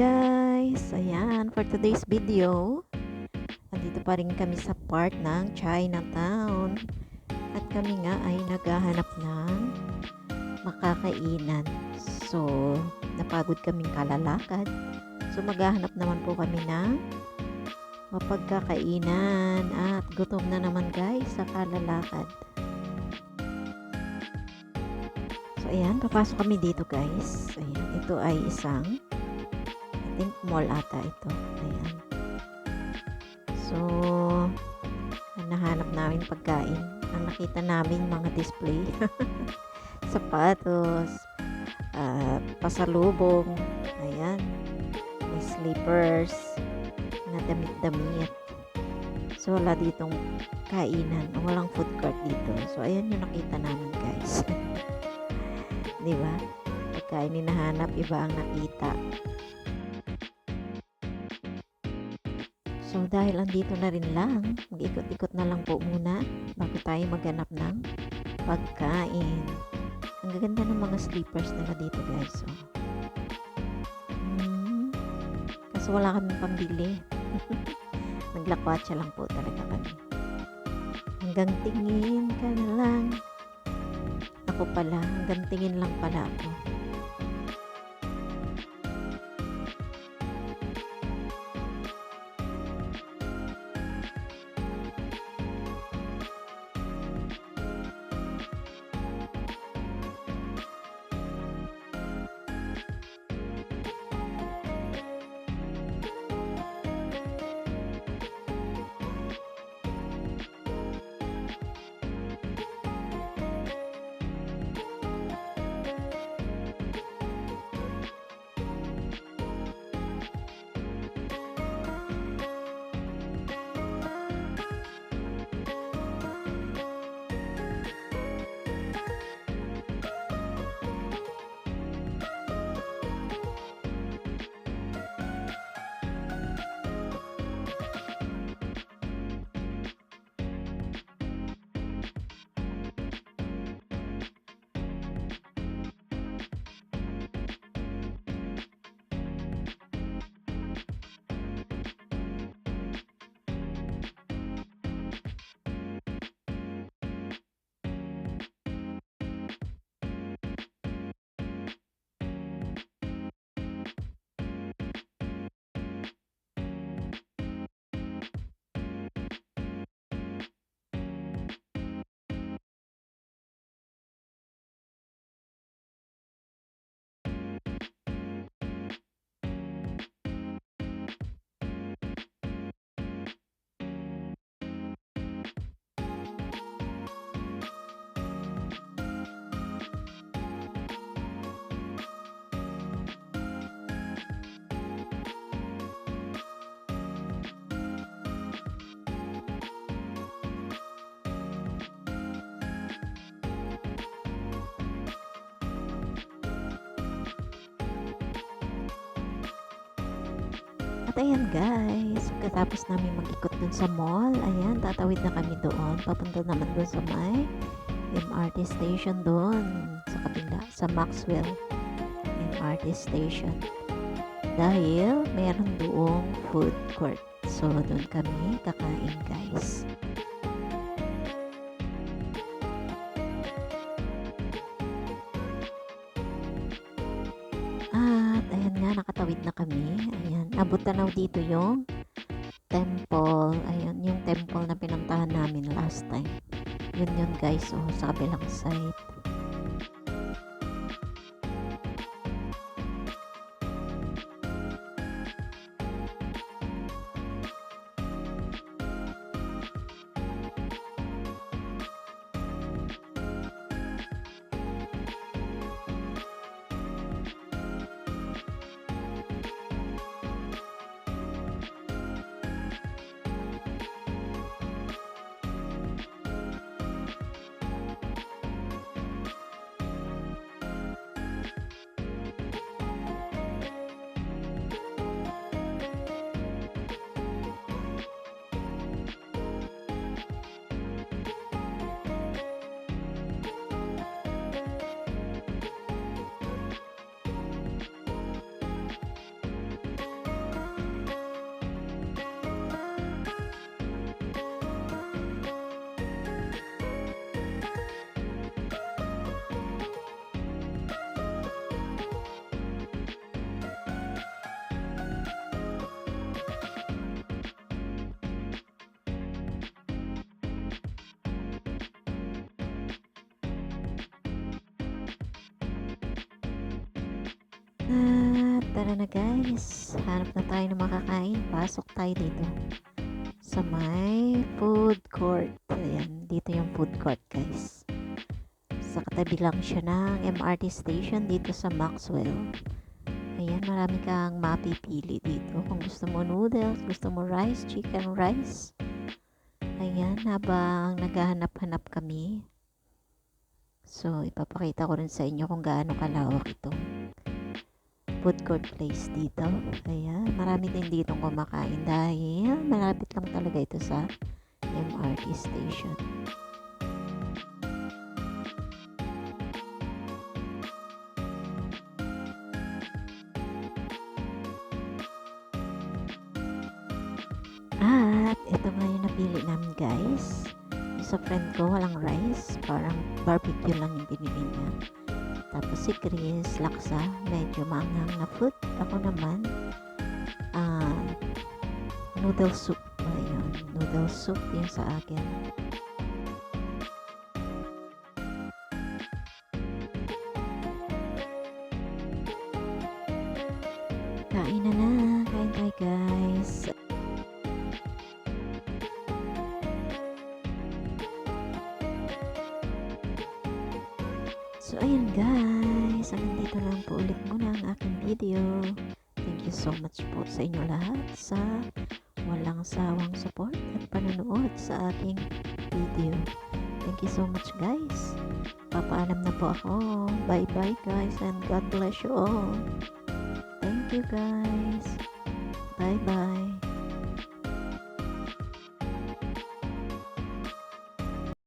guys! Ayan, for today's video, andito pa rin kami sa part ng Chinatown. At kami nga ay naghahanap ng makakainan. So, napagod kaming kalalakad. So, maghahanap naman po kami ng mapagkakainan. At gutom na naman guys sa kalalakad. So, ayan, papasok kami dito guys. Ayan, ito ay isang Think mall ata ito. Ayan. So, nahanap namin pagkain. Ang nakita namin mga display. Sapatos, uh, pasalubong, ayan, may slippers, na damit-damit. So, wala ditong kainan. Walang food court dito. So, ayan yung nakita namin guys. Di ba? Pagkain hinahanap, iba ang nakita. So, dahil andito na rin lang, mag-ikot-ikot na lang po muna bago tayo maghanap ng pagkain. Ang gaganda ng mga slippers nila dito guys. So, hmm, kaso wala kami pambili. Naglakwatsa lang po talaga kami. Hanggang tingin ka na lang. Ako pala, hanggang tingin lang pala ako. At guys, katapos namin mag-ikot dun sa mall, ayan, tatawid na kami doon. Papunta naman dun sa may MRT station doon sa kabila, sa Maxwell MRT station. Dahil meron doong food court. So, doon kami kakain guys. Ayan nga, nakatawid na kami. Ayan, abot na dito yung temple. Ayan, yung temple na pinuntahan namin last time. Yun yun guys, oh, sa kabilang side. At tara na guys, hanap na tayo ng makakain. Pasok tayo dito sa may food court. Ayan, dito yung food court guys. Sa katabi lang siya ng MRT station dito sa Maxwell. Ayan, marami kang mapipili dito. Kung gusto mo noodles, gusto mo rice, chicken rice. Ayan, habang naghahanap-hanap kami. So, ipapakita ko rin sa inyo kung gaano kalawak itong food court place dito. Ayan, marami din dito kumakain dahil malapit lang talaga ito sa MRT station. At ito nga yung napili namin guys. Sa friend ko walang rice, parang barbecue lang yung binili niya. Tapos si Chris, laksa, medyo maanghang na food. Ako naman, ah, noodle soup. Ayun, noodle soup yung sa akin. Kain na na. Kain tayo guys. So, ayun guys. Hanggang dito lang po ulit muna ang aking video. Thank you so much po sa inyo lahat sa walang sawang support at panonood sa aking video. Thank you so much guys. Papaalam na po ako. Bye bye guys and God bless you all. Thank you guys. Bye bye.